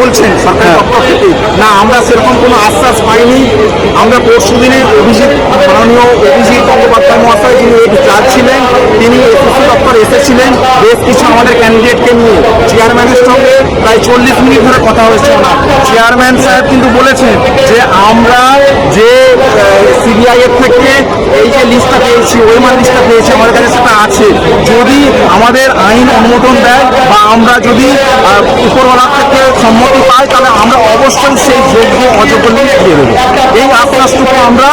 বলছেন থেকে। না, আমরা সেরকম কোনো আশ্বাস পাইনি। আমরা পরশু দিনে অভিজিৎ, মাননীয় অভিজিৎ গঙ্গোপাধ্যায় মহাশয় যিনি জাজ ছিলেন, তিনি এসএসসি দপ্তর এসেছিলেন। বেশ কিছু আমাদের ক্যান্ডিডেটকে নিয়ে। চেয়ারম্যানের সঙ্গে প্রায় চল্লিশ মিনিট ধরে কথা হয়েছে ওনার। চেয়ারম্যান সাহেব কিন্তু বলেছেন যে আমরা যে সিবিআই এর থেকে এই যে লিস্টটা পেয়েছি, ওই ওয়েমার লিস্টটা পেয়েছি, আমাদের কাছে সেটা আছে। যদি আমাদের আইন অনুমোদন দেয় বা আমরা যদি আহ, উপরওয়ালার থেকে সম্মতি পাই তাহলে আমরা অবশ্যই সেই যোগ্য অযোগ্য লিস্ট দিয়ে দেবো। এই আশ্বাসটুকু আমরা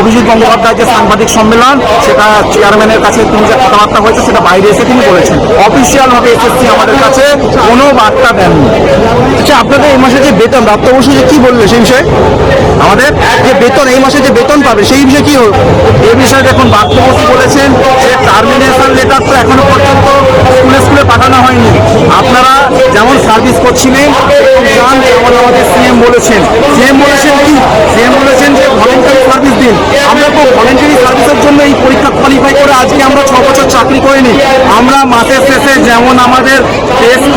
অভিজিৎ গঙ্গোপাধ্যায় যে সাংবাদিক সম্মেলন সেটা চেয়ারম্যানের কাছে তিনি যে কথাবার্তা হয়েছে সেটা বাইরে এসে তিনি বলেছেন। অফিসিয়াল ভাবে এসএসসি আমাদের কাছে কোনো বার্তা দেননি। আচ্ছা আপনাদের এই মাসে যে বেতন প্রাপ্ত বসু যে কি বলল সেই বিষয়ে? আমাদের যে বেতন, এই মাসে যে বেতন পাবে, সেই বিষয়ে কি হলো এ বিষয়ে দেখুন বাক্যবস্তু বলেছেন যে টার্মিনেশন লেটার তো এখনও পর্যন্ত স্কুলে স্কুলে পাঠানো হয়নি। আপনারা যেমন সার্ভিস করছিলেন যেমন আমাদের সিএম বলেছেন। সিএম বলেছেন কি? সিএম বলেছেন যে ভলেন্টারি সার্ভিস দিন। আমরা তো ভলেন্টারি সার্ভিসের জন্য এই পরীক্ষা কোয়ালিফাই করে আজকে আমরা ছ বছর চাকরি করিনি। আমরা মাসের শেষে যেমন আমাদের বেতন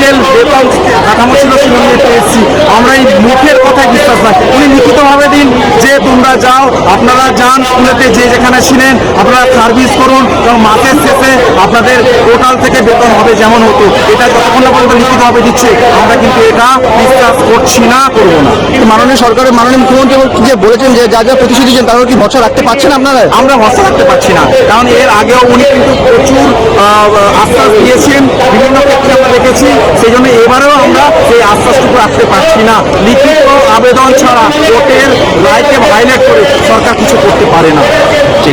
কাঠামো ছিল সেভাবে পেয়েছি আমরা এই মুখের কথায় বিশ্বাস রাখি। উনি লিখিতভাবে দিন যে তোমরা যাও আপনারা যান স্কুলেতে যে যেখানে ছিলেন আপনারা সার্ভিস করুন এবং মাসের শেষে আপনাদের টোটাল থেকে বেতন হবে যেমন হতো। এটা যতক্ষণ না পর্যন্ত লিখিতভাবে দিচ্ছে আমরা কিন্তু এটা বিশ্বাস করছি না করব না। মাননীয় সরকারের মাননীয় মুখ্যমন্ত্রী যে বলেছেন যে যা যা প্রতিশ্রুতি দিয়েছেন তারও কি ভরসা রাখতে পারছেন আপনারা? আমরা ভরসা রাখতে পারছি না। কারণ এর আগেও উনি কিন্তু প্রচুর আশ্বাস দিয়েছেন। বিভিন্ন ক্ষেত্রে আমরা দেখেছি সেই জন্য সেই আশ্বাসটুকু রাখতে পারছি না। লিখিত আবেদন ছাড়া কোর্টের রায়কে ভাইলেট করে সরকার কিছু করতে পারে না।